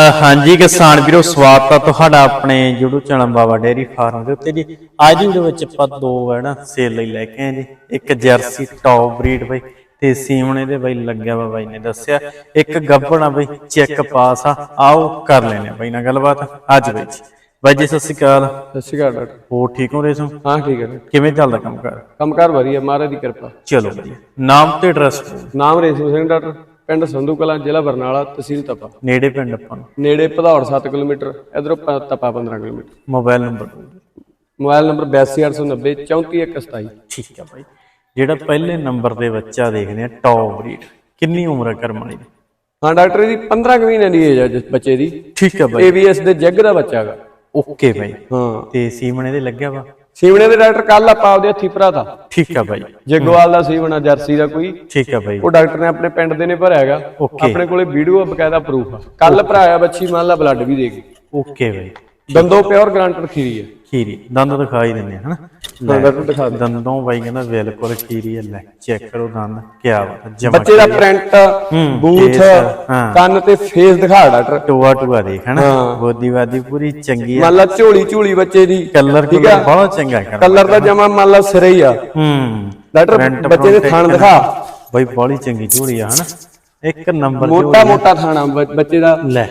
ਹਾਂਜੀ ਕਿਸਾਨ ਵੀਰੋ ਸਵਾਗਤ ਹੈ ਤੁਹਾਡਾ ਆਪਣੇ YouTube channel Baba dairy farm ਦੇ ਉੱਤੇ ਜੀ। ਅੱਜ ਦੀ ਵੀਡੀਓ ਵਿੱਚ ਆਪਾਂ ਦੋ ਹੈ ਨਾ ਸੇਲ ਲਈ ਲੈ ਕੇ ਆਏ ਜੀ। ਇੱਕ ਜਰਸੀ ਟੌਪ ਬਰੀਡ ਬਈ ਤੇ ਸੀਮਣੇ ਦੇ ਬਈ ਲੱਗਿਆ ਵਾ ਬਾਈ ਨੇ ਦੱਸਿਆ। ਇੱਕ ਗੱਬਣਾ ਬਈ ਚੈੱਕ ਪਾਸ ਆ। ਆਓ ਕਰ ਲੈਨੇ ਆ ਬਾਈ ਨਾਲ ਗੱਲਬਾਤ। ਅੱਜ ਵਿੱਚ ਬਾਈ ਜੀ ਸਤਿ ਸ਼੍ਰੀ ਅਕਾਲ। ਸਤਿ ਸ਼੍ਰੀ ਅਕਾਲ ਡਾਕਟਰ। ਹੋਰ ਠੀਕ ਹੋ ਰੇਸੋ ਹਾਂ ਠੀਕ ਹੈ। ਕਿਵੇਂ ਚੱਲਦਾ ਕੰਮ ਕਰ ਕੰਮਕਾਰ ਵਧੀਆ ਮਹਾਰਾਜ ਦੀ ਕਿਰਪਾ। ਚਲੋ ਨਾਮ ਤੇ ਐਡਰੈਸ ਨਾਮ ਰੇਸ਼ਮ ਸਿੰਘ ਡਾਕਟਰ। ਪਿੰਡ ਸੰਧੂ ਕਲਾਂ ਜ਼ਿਲ੍ਹਾ ਬਰਨਾਲਾ ਤਹਿਸੀਲ ਤਪਾ। ਨੇੜੇ ਪਿੰਡ ਆਪਾਂ ਨੂੰ। ਨੇੜੇ ਭਦੌੜ 7 ਕਿਲੋਮੀਟਰ ਇਧਰੋਂ Tapa 15 kilometre. Mobile number. Mobile number 8289 34127 ਠੀਕ ਆ ਬਾਈ। ਜਿਹੜਾ ਪਹਿਲੇ ਨੰਬਰ ਤੇ ਬੱਚਾ ਦੇਖਦੇ ਆ ਟੌਪ ਬਰੀਡ ਕਿੰਨੀ ਉਮਰ ਹੈ ਕਰਮ ਵਾਲੀ ਦੀ? ਹਾਂ ਡਾਕਟਰ ਦੀ 15 ਕੁ ਮਹੀਨੇ ਦੀ ਏਜ ਹੈ ਜਿਸ ਬੱਚੇ ਦੀ। ਠੀਕ ਆ ਬਾਈ। ਏਵੀਐਸ ਦੇ ਜੱਗ ਦਾ ਬੱਚਾ ਹੈਗਾ। ਓਕੇ ਬਾਈ। ਹਾਂ। ਤੇ ਸੀਮਣੇ ਦੇ ਲੱਗਿਆ ਵਾ? ਸੀਵਣੇ ਦੇ ਡਾਕਟਰ ਕੱਲ ਆਪਾਂ ਆਪਦੇ ਹੱਥੀ ਭਰਾ ਤਾ। ਠੀਕ ਆ ਬਾਈ। ਜਗਵਾਲ ਦਾ ਸੀਵਣਾ ਜਰਸੀ ਦਾ ਕੋਈ ਠੀਕ ਆ ਬਾਈ। ਉਹ ਡਾਕਟਰ ਨੇ ਆਪਣੇ ਪਿੰਡ ਦੇ ਨੇ ਭਰਿਆ ਹੈਗਾ। Okay. ਆਪਣੇ ਕੋਲੇ ਵੀਡੀਓ ਬਕਾਇਦਾ ਪ੍ਰੂਫ ਆ। ਕੱਲ ਭਰਾਇਆ ਬੱਚੀ ਮੰਨ ਲਾ ਬਲੱਡ ਵੀ ਦੇਗੀ ਓਕੇ ਬਾਈ। ਦੰਦੋ ਪਿਓਰ ਗਰੰਟਡ ਖੀਰੀ ਹੈ ਖੀਰੀ ਦੰਦ ਦਿਖਾਈ ਦਿੰਦੇ ਹਨਾ? ਹਾਂ ਦਿਖਾ ਦੰਦੋਂ ਬਾਈ ਕਹਿੰਦਾ ਬਿਲਕੁਲ ਖੀਰੀ ਹੈ ਲੈ ਚੈੱਕ ਕਰੋ ਦੰਦ ਕਿਆ ਵਾ ਜਮਾ ਬੱਚੇ ਦਾ ਪ੍ਰਿੰਟ ਬੂਥ ਹਾਂ। ਕੰਨ ਤੇ ਫੇਸ ਦਿਖਾ ਡਾਕਟਰ। ਟੋਆ ਟੋਆ ਦੇਖ ਹਨਾ? ਹਾਂ। ਬੋਦੀ ਬਾਦੀ ਪੂਰੀ ਚੰਗੀ ਆ। ਮੰਨ ਲਾ ਝੋਲੀ ਝੋਲੀ ਬੱਚੇ ਦੀ ਕਲਰ ਬਹੁਤ ਚੰਗਾ ਕਰ ਕਲਰ ਦਾ ਜਮਾ ਮੰਨ ਲਾ ਸਿਰੇ ਹੀ ਆ। ਹੂੰ। ਡਾਕਟਰ ਬੱਚੇ ਦੇ ਥਣ ਦਿਖਾ। ਬਾਈ ਬੜੀ ਚੰਗੀ ਝੋਲੀ ਆ ਹਨਾ? ਇੱਕ ਨੰਬਰ ਮੋਟਾ ਮੋਟਾ ਥਾਣਾ ਬੱਚੇ ਦਾ। ਲੈ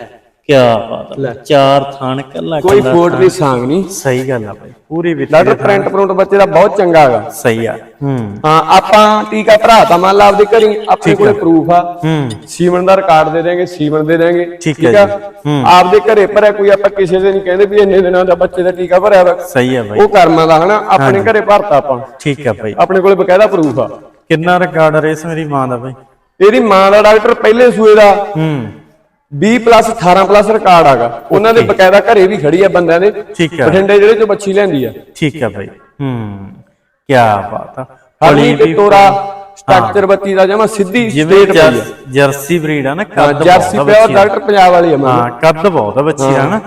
ਕੀ ਬਾਤ ਆ। ਚਾਰ ਥਾਣ ਕੱਲਾ ਕੋਈ ਫੋਟ ਨਹੀਂ ਸਾਂਗ ਨਹੀਂ। ਸਹੀ ਗੱਲ ਆ ਬਾਈ। ਪੂਰੀ ਵਿੱਚ ਡਾਕਟਰ ਪ੍ਰਿੰਟ ਪ੍ਰਿੰਟ ਬੱਚੇ ਦਾ ਬਹੁਤ ਚੰਗਾ ਹੈਗਾ। ਸਹੀ ਆ। ਹੂੰ। ਹਾਂ ਆਪਾਂ ਟੀਕਾ ਭਰਾ ਤਾਂ ਮੰਨ ਲਾ ਆਪਦੇ ਘਰੀ ਆਪਣੇ ਕੋਲੇ ਪ੍ਰੂਫ ਆ। ਹੂੰ। ਸੀਮਨ ਦਾ ਰਿਕਾਰਡ ਦੇ ਦੇਂਗੇ ਸੀਮਨ ਦੇ ਦੇਂਗੇ ਠੀਕ ਹੈ। ਹੂੰ। ਆਪਦੇ ਘਰੇ ਭਰਿਆ ਕੋਈ ਆਪਾਂ ਕਿਸੇ ਦੇ ਨਹੀਂ ਕਹਿੰਦੇ ਵੀ ਇੰਨੇ ਦਿਨਾਂ ਦਾ ਬੱਚੇ ਦਾ ਟੀਕਾ ਭਰਿਆ ਵਾ। ਸਹੀ ਆ ਬਾਈ। ਉਹ ਕਰਮਾਂ ਦਾ ਹਨਾ? ਆਪਣੇ ਘਰੇ ਭਰਤਾ ਆਪਾਂ। ਠੀਕ ਆ ਬਾਈ। ਆਪਣੇ ਕੋਲੇ ਬਕਾਇਦਾ ਪ੍ਰੂਫ ਆ। ਕਿੰਨਾ ਰਿਕਾਰਡ ਰੇਸ ਮੇਰੀ ਮਾਂ ਦਾ ਬਾਈ? ਇਹਦੀ ਮਾਂ ਦਾ ਡਾਕਟਰ ਪਹਿਲੇ ਸੂਏ ਦਾ। ਹੂੰ। 20 ਪਲੱਸ 18 ਪਲੱਸ ਰਿਕਾਰਡ ਆਗਾ। ਉਹਨਾਂ ਦੇ ਬਕਾਇਦਾ ਘਰੇ ਵੀ ਖੜੀ ਆ ਬੰਦਿਆਂ ਦੇ। ਠੀਕ ਆ। ਬਠਿੰਡੇ ਜਿਹੜੇ ਚੋਂ ਬੱਚੀ ਲੈਂਦੀ ਆ। ਠੀਕ ਆ ਬਾਈ। ਹੂੰ ਕੀ ਬਾਤ ਆ। ਹਰਨੀ ਤੇ ਤੋਰਾ ਸਟਰਕਚਰ ਬੱਚੀ ਦਾ ਜਮਾ ਸਿੱਧੀ ਸਟੇਟ ਪਈ ਜਰਸੀ ਬਰੀਡ ਆ ਨਾ ਕੱਦ ਜਰਸੀ ਬਹੁਤ ਆ ਪਿਓਰ ਬੱਚੀ ਦਾ। ਡਾਕਟਰ ਪੰਜਾਬ ਵਾਲੀ ਆ ਮਾਂ। ਹਾਂ ਕੱਦ ਬਹੁਤ ਆ ਬੱਚੀ ਦਾ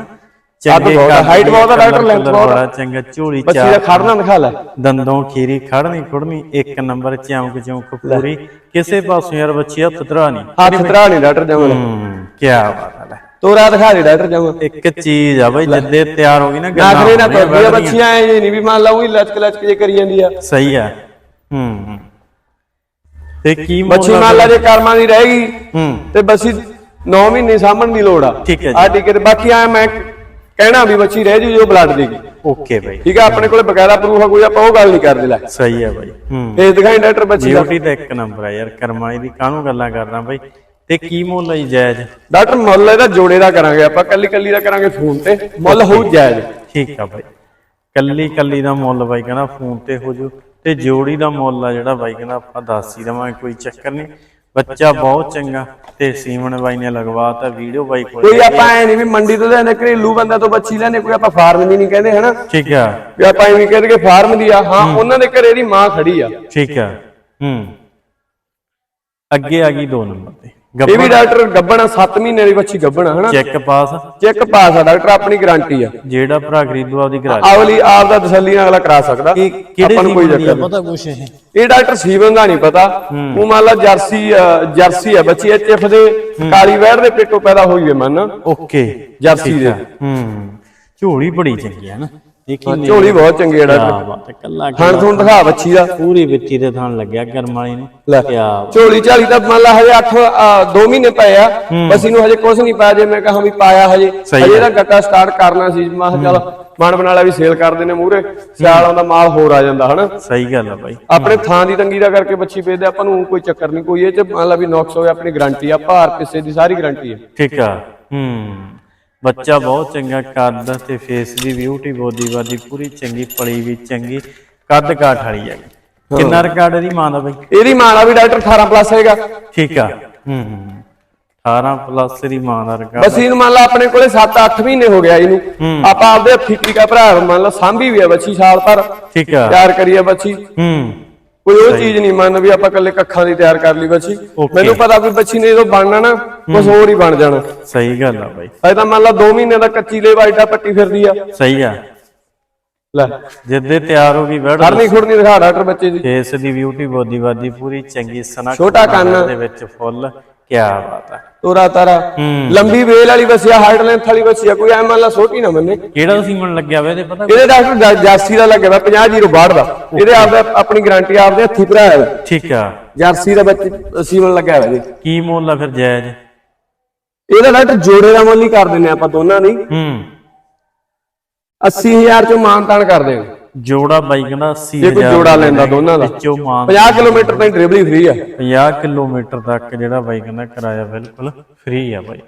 ਕੱਦ ਬਹੁਤ ਆ, height ਬਹੁਤ ਆ, ਡਾਕਟਰ, length ਬਹੁਤ ਆ। ਚੰਗਾ ਝੋਲੀ ਬੱਚੀ ਦਾ ਖੜਨਾ ਦਿਖਾ ਲੈ। ਦੰਦੋਂ ਖੀਰੀ ਖੜਨੀ ਖੁੜਨੀ ਇੱਕ ਨੰਬਰ ਚੌਂਕ ਚੌਂਕ ਪੂਰੀ। ਕਿਸੇ ਪਾਸੋਂ ਯਾਰ ਬੱਚੀ ਹੱਥ ਧਰਾ ਨਹੀਂ। ਹੱਥ ਧਰਾ ਨਹੀਂ ਡਾਕਟਰ ਜਮਾ ਹੂੰ। ਕੀ ਬਾਤ ਆ ਲੈ ਤੋਰਾ ਦਿਖਾ ਦੇ ਡਾਕਟਰ ਜਮਾ ਇੱਕ ਚੀਜ਼ ਆ ਬਈ ਜਿੱਦੇ ਤਿਆਰ ਹੋ ਗਈ ਨਾ ਨਾਖਰੇ ਨਾ ਹੋਣੀਆਂ, ਪੈਂਦੀ ਆ ਵਧਣੀਆਂ। ਬੱਚੀਆਂ ਐ ਨਹੀਂ ਵੀ ਮੰਨ ਲਾ ਉਹੀ ਲਚਕ ਲਚਕ ਜੇ ਕਰੀ ਜਾਂਦੀ ਆ। ਸਹੀ ਆ। ਹੂੰ ਤੇ ਕੀ ਬੱਚੀ ਮੁੱਲ ਆ ਮੰਨ ਲਾ ਜੇ ਕਰਮਾਂ ਦੀ ਰਹਿ ਗਈ ਹੂੰ। ਤੇ ਬਸੀ 9 ਮਹੀਨੇ ਸਾਂਭਣ ਦੀ ਲੋੜ ਆ। ਠੀਕ ਹੈ ਜੀ। ਆ ਟਿਕਟ ਬਾਕੀ ਆ ਮੈਂ ਕਹਿਣਾ ਵੀ ਬੱਚੀ ਰਹਿ ਜੂ ਜੋ ਬਲੱਡ ਦੇਗੀ ਓਕੇ ਬਾਈ। ਠੀਕ ਆ ਆਪਣੇ ਕੋਲੇ ਬਕਾਇਦਾ ਪ੍ਰੂਫ ਆ ਕੋਈ ਆਪਾਂ ਉਹ ਗੱਲ ਨਹੀਂ ਕਰਦੇ ਲੈ। ਸਹੀ ਆ ਬਾਈ। ਹੂੰ। ਫੇਸ ਦਿਖਾਈ ਡਾਕਟਰ ਬੱਚੀ ਦਾ। ਬਿਊਟੀ ਇੱਕ ਨੰਬਰ ਆ ਯਾਰ ਕਰਮਾਈ ਦੀ ਕਾਹਨੂੰ ਗੱਲਾਂ ਕਰਦਾ ਬਾਈ? ਤੇ ਕੀ ਮੁੱਲ ਜੀ ਜਾਇਜ਼? ਡਾਕਟਰ ਮੁੱਲ ਇਹਦਾ ਜੋੜੇ ਦਾ ਕਰਾਂਗੇ ਆਪਾਂ ਕੱਲੀ ਕੱਲੀ ਦਾ ਕਰਾਂਗੇ ਫੋਨ ਤੇ ਮੁੱਲ ਹੋਊ ਜਾਇਜ਼। ਠੀਕ ਆ ਬਾਈ। ਕੱਲੀ ਕੱਲੀ ਦਾ ਮੁੱਲ ਬਾਈ ਕਹਿੰਦਾ ਫੋਨ ਤੇ ਹੋ ਜੂ ਤੇ ਜੋੜੀ ਦਾ ਮੁੱਲ ਆ ਜਿਹੜਾ ਬਾਈ ਕਹਿੰਦਾ ਆਪਾਂ ਦੱਸ ਹੀ ਦਵਾਂਗੇ ਕੋਈ ਚੱਕਰ ਨਹੀਂ। ਬੱਚਾ ਬਹੁਤ ਚੰਗਾ ਤੇ ਸੀਮਨ ਬਾਈ ਨੇ ਲਗਵਾਤਾ ਵੀਡੀਓ ਬਾਈ ਕੋਲ। ਕੋਈ ਆਪਾਂ ਐ ਨਹੀਂ ਵੀ ਮੰਡੀ ਤੋਂ ਲੈਣੇ ਘਰੇਲੂ ਬੰਦਾ ਤੋਂ ਬੱਚੀ ਲੈਣੇ ਕੋਈ ਆਪਾਂ ਫਾਰਮ ਦੀ ਨਹੀਂ ਕਹਿੰਦੇ ਹਨਾ? ਠੀਕ ਆ। ਵੀ ਆਪਾਂ ਐਵੇਂ ਕਹਿੰਦੇ ਕਿ ਫਾਰਮ ਦੀ ਆ ਹਾਂ ਉਹਨਾਂ ਦੇ ਘਰੇ ਦੀ ਮਾਂ ਖੜੀ ਆ। ਠੀਕ ਆ। ਹੂੰ। ਅੱਗੇ ਆ ਗਈ 2 ਨੰਬਰ ਤੇ। ਇਹ ਵੀ ਡਾਕਟਰ ਗੱਬਣਾ 7 ਮਹੀਨੇ ਦੀ ਬੱਚੀ ਗੱਬਣਾ ਹਨਾ? ਚੈੱਕ ਪਾਸ। ਚੈੱਕ ਪਾਸ ਆ ਡਾਕਟਰ ਆਪਣੀ ਗਾਰੰਟੀ ਆ। ਜਿਹੜਾ ਭਰਾ ਖਰੀਦੂ ਆਪਦੀ ਕਰਾ ਲਈ ਆਵਲੀ ਆਪ ਦਾ ਤਸੱਲੀ ਨਾਲ ਅਗਲਾ ਕਰਾ ਸਕਦਾ। ਆਪਾਂ ਨੂੰ ਕੋਈ ਆ? ਚੱਕਰ ਨਹੀਂ। ਪਤਾ ਕੁਛ ਇਹ? ਇਹ ਡਾਕਟਰ ਸੀਵਨ ਦਾ ਨਹੀਂ ਪਤਾ। ਉਹ ਮੰਨ ਲਾ ਜਰਸੀ ਜਰਸੀ ਹੈ ਬੱਚੀ ਐਚਐਫ ਦੇ ਕਾਲੀ ਵੈੜ ਦੇ ਪੇਟੋਂ ਪੈਦਾ ਹੋਈ ਹੈ ਮੰਨ। ਓਕੇ। ਜਰਸੀ ਦੇ। ਹੂੰ। ਝੋਲੀ ਬੜੀ ਚੰਗੀ ਹੈ ਨਾ। ਝੋਲੀ ਬਹੁਤ ਚੰਗੀ ਹੈ ਡਾਕਟਰ। ਬਾਤ ਹੈ ਕੱਲਾ ਥਣ ਥਣ ਦਿਖਾ ਬੱਚੀ ਦਾ। ਪੂਰੀ ਵਿੱਤੀ ਦੇ ਥਣ ਲੱਗਿਆ ਕਰਮ ਵਾਲੀ ਨੂੰ। ਲੈ। ਕਿਆ ਝੋਲੀ ਝਾਲੀ ਤਾਂ ਮੰਨ ਲਾ ਹਜੇ 8 2 ਮਹੀਨੇ ਪਏ ਆ। ਬਸ ਇਹਨੂੰ ਹਜੇ ਕੁਝ ਨਹੀਂ ਪਾਇਆ ਜੇ ਮੈਂ ਕਹਾਂ ਵੀ ਪਾਇਆ ਹਜੇ। ਸਹੀ ਹਜੇ ਇਹਦਾ ਗੱਟਾ ਸਟਾਰਟ ਕਰਨਾ ਸੀ। ਮੈਂ ਕਿਹਾ ਚੱਲ ਮਨ ਬਣਾ ਲਿਆ ਵੀ ਸੇਲ ਕਰਦੇ ਨੇ ਮੂਹਰੇ। ਸਿਆਲਾਂ ਦਾ ਮਾਲ ਹੋਰ ਆ ਜਾਂਦਾ ਹਨਾ? ਸਹੀ ਗੱਲ ਆ ਬਾਈ। ਆਪਣੇ ਥਾਂ ਦੀ ਤੰਗੀ ਦਾ ਕਰਕੇ ਬੱਚੀ ਵੇਚਦੇ ਆਪਾਂ ਨੂੰ ਕੋਈ ਚੱਕਰ ਨਹੀਂ। ਕੋਈ ਇਹ ਚ ਮੰਨ ਲਾ ਵੀ ਨੁਕਸ ਹੋਵੇ ਆਪਣੀ ਗਾਰੰਟੀ ਆ। ਭਾਰ ਕਿਸੇ ਦੀ ਸਾਰੀ ਗਾਰੰਟੀ ਆ। ਠੀਕ ਆ। ਹੂੰ। ਬੱਚਾ ਬਹੁਤ ਚੰਗਾ ਕੱਦ ਤੇ ਫੇਸ ਦੀ ਬਿਊਟੀ ਬੋਦੀ ਬਾਦੀ ਪੂਰੀ ਚੰਗੀ ਪਲੀ ਵੀ ਚੰਗੀ ਕੱਦ ਕਾਠ ਵਾਲੀ ਹੈ। ਕਿੰਨਾ ਰਿਕਾਰਡ ਇਹਦੀ ਮਾਂ ਦਾ ਬਾਈ? ਇਹਦੀ ਮਾਂ ਦਾ ਵੀ ਡਾਕਟਰ 18 ਪਲੱਸ ਹੈਗਾ। ਠੀਕ ਆ। ਹੂੰ ਹੂੰ 18 ਪਲੱਸ ਦੀ ਮਾਂ ਦਾ ਰਿਕਾਰਡ ਬਸ ਇਹਨੂੰ ਮੰਨ ਲਾ ਆਪਣੇ ਕੋਲੇ 7-8 ਮਹੀਨੇ ਹੋ ਗਿਆ ਇਹਨੂੰ। ਆਪਾਂ ਆਪਦੇ ਹੱਥੀਂ ਟੀਕਾ ਭਰਾ ਮੰਨ ਲਾ ਸਾਂਭੀ ਵੀ ਆ ਬੱਚੀ ਸਾਲ ਭਰ। ਠੀਕ ਆ। ਤਿਆਰ ਕਰੀ ਆ ਬੱਚੀ। ਹੂੰ। ਕੋਈ ਉਹ ਚੀਜ਼ ਨਹੀਂ ਮੰਨ ਵੀ ਆਪਾਂ ਕੱਲੇ ਕੱਖਾਂ ਦੀ ਤਿਆਰ ਕਰ ਲਈ ਬੱਚੀ. ਮੈਨੂੰ ਪਤਾ ਵੀ ਬੱਚੀ ਨੇ ਜਦੋਂ ਬਣਨਾ ਨਾ ਕੁਝ ਹੋਰ ਹੀ ਬਣ ਜਾਣਾ। ਸਹੀ ਗੱਲ ਆ ਬਾਈ। ਅਜੇ ਤਾਂ ਮੰਨ ਲਾ 2 ਮਹੀਨੇ ਦਾ ਕੱਚੀ ਲੈ ਵਾਈਟਾ ਪੱਟੀ ਫਿਰਦੀ ਆ। ਸਹੀ ਆ। ਲੈ। ਜਿੱਦੇ ਤਿਆਰ ਹੋ ਗਈ ਵੜ ਖੜਨੀ ਖੁੜਨੀ ਦਿਖਾ ਡਾਕਟਰ ਬੱਚੇ ਦੀ। ਫੇਸ ਦੀ ਬਿਊਟੀ ਬੋਦੀ ਬਾਦੀ ਪੂਰੀ ਚੰਗੀ ਸਨਾ ਛੋਟਾ ਕੰਨ। ਦੇ ਵਿੱਚ ਫੁੱਲ। ਬਾਤ ਹੈ। ਤੋਰਾ ਤਾਰਾ ਲੰਬੀ ਵੇਲ ਵਾਲੀ ਬੱਸਿਆ ਹਾਈਟ ਲੈਂਥ ਵਾਲੀ ਬੱਸਿਆ ਕੋਈ ਐ ਮੰਨ ਲਾ ਛੋਟੀ ਨਾ ਮੰਨੇ। ਕਿਹੜਾ ਸੀਮਨ ਲੱਗਿਆ ਵਾ ਇਹਦੇ ਪਤਾ? ਇਹਦੇ ਡਾਕਟਰ ਜਾ- ਜਾਰਸੀ ਦਾ ਲੱਗਿਆ ਵਾ 50 ਦਾ। ਇਹਦੇ ਆਪਦਾ ਆਪਣੀ ਗਾਰੰਟੀ ਆਪਦੇ ਹੱਥੀ ਭਰਾਇਆ ਵਾ ਠੀਕ ਆ। ਜਾਰਸੀ ਦਾ ਬੱਚੇ ਸੀਮਨ ਲੱਗਿਆ ਹੋਇਆ ਜੀ। ਕੀ ਮੁੱਲ ਆ ਫਿਰ ਜਾਇਜ਼? ਇਹਦਾ ਡਾਕਟਰ ਜੋੜੇ ਦਾ ਮੁੱਲ ਹੀ ਕਰ ਦਿੰਨੇ ਆਪਾਂ ਦੋਨਾਂ ਦੀ। ਹੂੰ। 80000 ਚੋਂ ਮਾਨਤਾਨ ਕਰ ਦੇਣ ਜੋੜਾ ਬਾਈ ਕਹਿੰਦਾ 80 ਜੇ ਕੋਈ ਜੋੜਾ ਲੈਂਦਾ ਦੋਨਾਂ ਦਾ। ਵਿੱਚੋਂ ਮਾਨ 50 ਕਿਲੋਮੀਟਰ ਤਾਈਂ ਡਿਲੀਵਰੀ ਫ੍ਰੀ ਆ। 50 ਕਿਲੋਮੀਟਰ ਤੱਕ ਜਿਹੜਾ ਬਾਈ ਕਹਿੰਦਾ ਕਿਰਾਇਆ ਬਿਲਕੁਲ ਫ੍ਰੀ ਆ ਬਾਈ।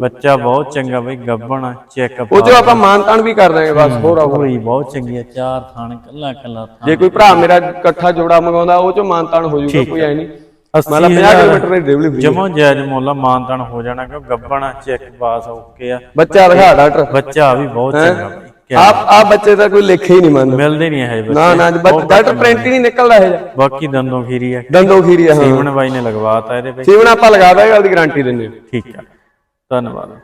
ਬੱਚਾ ਬਹੁਤ ਚੰਗਾ ਬਾਈ ਗੱਬਣ ਚੈੱਕਅਪ ਉਹ ਜੋ ਆਪਾਂ ਮਾਨਤਾਨ ਵੀ ਕਰ ਦਾਂਗੇ ਬਸ ਹੋਰ ਆ ਹੋਈ ਬਹੁਤ ਚੰਗੀ ਆ ਚਾਰ ਥਾਣ ਕੱਲਾ ਕੱਲਾ ਥਾਣ। ਜੇ ਕੋਈ ਭਰਾ ਮੇਰਾ ਇਕੱਠਾ ਜੋੜਾ ਮੰਗਾਉਂਦਾ ਉਹ ਚੋਂ ਮਾਨਤਾਨ ਹੋ ਜਾਊਗਾ ਕੋਈ ਐ ਨਹੀਂ। ਮਤਲਬ 50 80,000 ਕਿਲੋਮੀਟਰ ਦੀ ਡਿਲੀਵਰੀ ਫ੍ਰੀ ਜਮਾ ਜਾਇਜ਼ ਮੁੱਲ ਮਾਨਤਨ ਹੋ ਜਾਣਾ ਕਿ ਗੱਬਣ ਚੈੱਕ ਪਾਸ ਓਕੇ ਆ ਬੱਚਾ ਦਿਖਾ ਡਾਕਟਰ। ਬੱਚਾ ਵੀ ਬਹੁਤ ਚੰਗਾ। ਆਪ ਆ ਬੱਚੇ ਦਾ ਕੋਈ ਲੇਖੇ ਹੀ ਨਹੀਂ ਮੰਨਦਾ। ਮਿਲਦੇ ਨਹੀਂ ਇਹ ਬੱਚੇ। ਨਾ ਨਾ ਡਾਕਟਰ ਪ੍ਰਿੰਟ ਹੀ ਨਹੀਂ ਨਿਕਲਦਾ ਇਹ। ਬਾਕੀ ਦੰਦੋਂ ਖੀਰੀ ਆ। ਦੰਦੋ ਖੀਰੀ ਆ ਹਾਂ। ਬਾਈ ਨੇ ਲਗਵਾਤਾ ਇਹਦੇ ਵਿੱਚ। ਸੀਵਨ ਆਪਾਂ ਲਗਾ ਦਾਂਗੇ ਉਹਦੀ ਗਾਰੰਟੀ ਦਿੰਦੇ ਠੀਕ ਆ। ਧੰਨਵਾਦ।